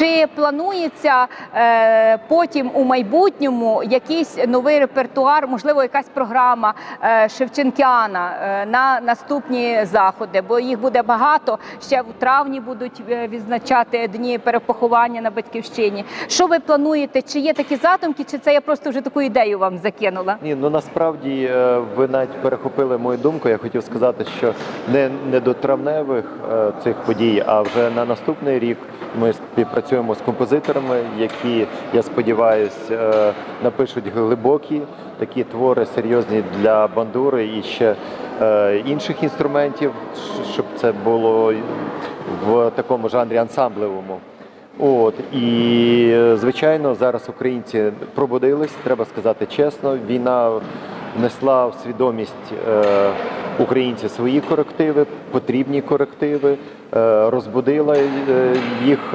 Чи планується е, потім у майбутньому якийсь новий репертуар, можливо, якась програма е, Шевченкіана е, на наступні заходи? Бо їх буде багато. Ще в травні будуть е, відзначати дні перепоховання на батьківщині. Що ви плануєте? Чи є такі задумки, чи це я просто вже таку ідею вам закинула? Ні, ну насправді е, ви навіть перехопили мою думку. Я хотів сказати, що не, не до травневих е, цих подій, а вже на наступний рік ми співпрацюємо з композиторами, які, я сподіваюся, е, напишуть глибокі такі твори серйозні для бандури і ще е, інших інструментів, щоб це було в такому жанрі ансамблевому. От і звичайно, зараз українці пробудились, треба сказати чесно. Війна внесла в свідомість е, українців свої корективи, потрібні корективи, е, розбудила е, їх